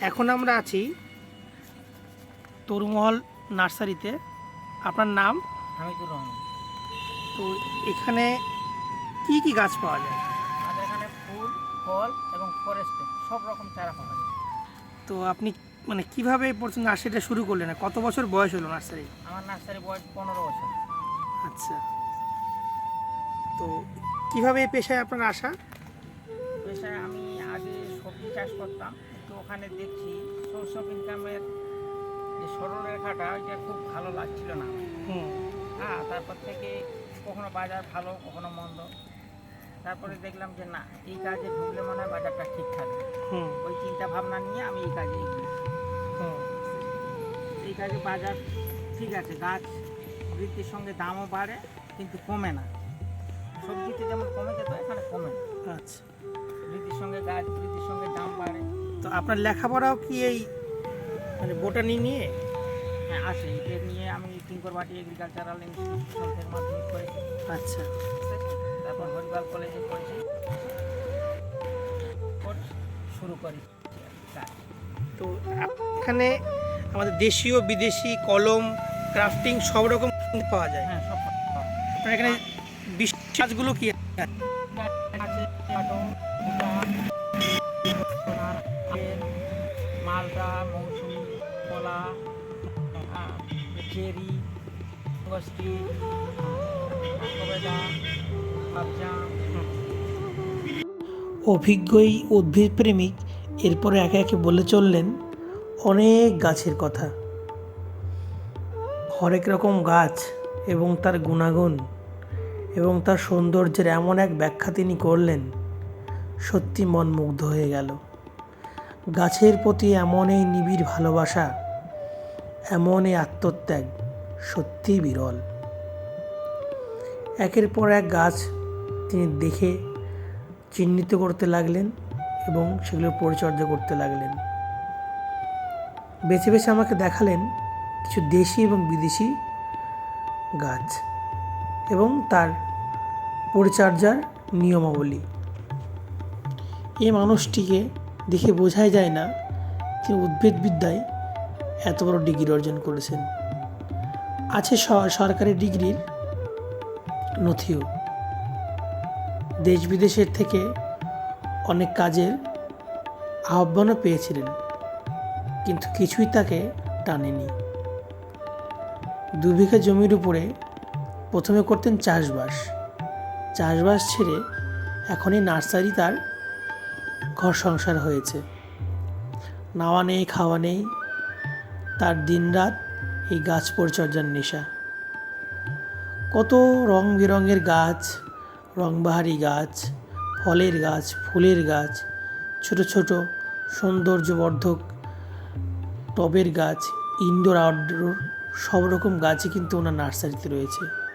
এখন আমরা আছি তরুমহল নার্সারিতে। আপনার নাম? হামিদুর রহমান। তো এখানে কি কি গাছ পাওয়া যায়? আমাদের এখানে ফুল ফল এবং ফরেস্টে সব রকম চারা পাওয়া যায়। তো আপনি মানে কীভাবে এই পর্যন্ত নার্সারিটা শুরু করলেন? কত বছর বয়স হলো নার্সারি? আমার নার্সারি বয়স পনেরো বছর। আচ্ছা। তো কীভাবে এই পেশায় আপনার আসা পেশায় আমি আগে সবজি চাষ করতাম ওখানে দেখছি সোর্স অফ ইনকামের যে সরলরেখাটা ওইটা খুব ভালো লাগছিল না হ্যাঁ তারপর থেকে কখনো বাজার ভালো কখনো মন্দ। তারপরে দেখলাম যে না এই কাজে ঢুকলে মনে হয় বাজারটা ঠিক থাকবে। হুম। ওই চিন্তা ভাবনা নিয়ে আমি এই কাজে এই কাজে বাজার ঠিক আছে গাছ বৃদ্ধির সঙ্গে দামও বাড়ে কিন্তু কমে না। সবজিতে যেমন কমে যেত এখানে কমে না। আচ্ছা। বৃদ্ধির সঙ্গে গাছ বৃদ্ধির সঙ্গে তো আপনার লেখাপড়াও কি এই মানে বোটানি নিয়ে হ্যাঁ আছে। এটা নিয়ে আমি কিঙ্করবাটি এগ্রিকালচারাল ইনস্টিটিউশন থেকে মাধ্যমিক করেছি। আচ্ছা। তারপর হরিবাল কলেজে কোর্স শুরু করি। তো এখানে আমাদের দেশীয় বিদেশি কলম ক্রাফটিং সব রকম পাওয়া যায়। হ্যাঁ সব আপনার এখানে বিশেষ কাজগুলো কি আছে? মালটা মৌসুমি কলা চেরি গস্তি অভিজ্ঞ এই উদ্ভিদ প্রেমিক, এরপরে একে একে বলে চললেন অনেক গাছের কথা। হরেক রকম গাছ এবং তার গুণাগুণ এবং তার সৌন্দর্যের এমন এক ব্যাখ্যা তিনি করলেন, সত্যি মন মুগ্ধ হয়ে গেল। গাছের প্রতি এমন এই নিবিড় ভালোবাসা, এমন এই আত্মত্যাগ সত্যিই বিরল। একের পর এক গাছ তিনি দেখে চিহ্নিত করতে লাগলেন এবং সেগুলোর পরিচর্যা করতে লাগলেন। বেছে বেছে আমাকে দেখালেন কিছু দেশি এবং বিদেশি গাছ এবং তার পরিচর্যার নিয়মাবলী। এই মানুষটিকে দেখে বোঝাই যায় না তিনি উদ্ভিদবিদ্যায় এত বড় ডিগ্রি অর্জন করেছেন। আছে সরকারি ডিগ্রির নথিও। দেশ বিদেশের থেকে অনেক কাজের আহ্বানও পেয়েছিলেন, কিন্তু কিছুই তাকে টানেনি। দু বিঘা জমির উপরে প্রথমে করতেন চাষবাস। চাষবাস ছেড়ে এখনই নার্সারি তার ঘর সংসার হয়েছে। নাওয়া নেই, খাওয়া নেই। তার দিনরাত এই গাছ পরিচর্যার নেশা। কত রং বেরঙের গাছ রংবাহারি গাছ, ফলের গাছ, ফুলের গাছ, ছোট ছোট সৌন্দর্যবর্ধক টবের গাছ ইনডোর আউটডোর সব রকম গাছই কিন্তু ওনার নার্সারিতে রয়েছে।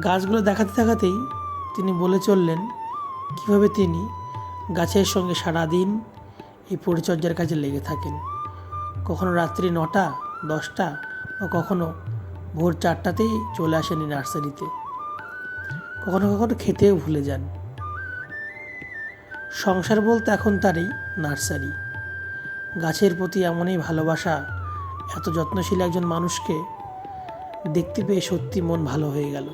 গাছগুলো দেখাতে দেখাতেই তিনি বলে চললেন কীভাবে তিনি গাছের সঙ্গে সারাদিন এই পরিচর্যার কাজে লেগে থাকেন? কখনো রাত্রি নটা, দশটা বা কখনো ভোর চারটাতেই চলে আসেন নার্সারিতে। কখনো কখনো খেতেও ভুলে যান। সংসার বলতে এখন তারই নার্সারি। গাছের প্রতি এমনই ভালোবাসা, এত যত্নশীল একজন মানুষকে দেখতে পেয়ে সত্যি মন ভালো হয়ে গেল।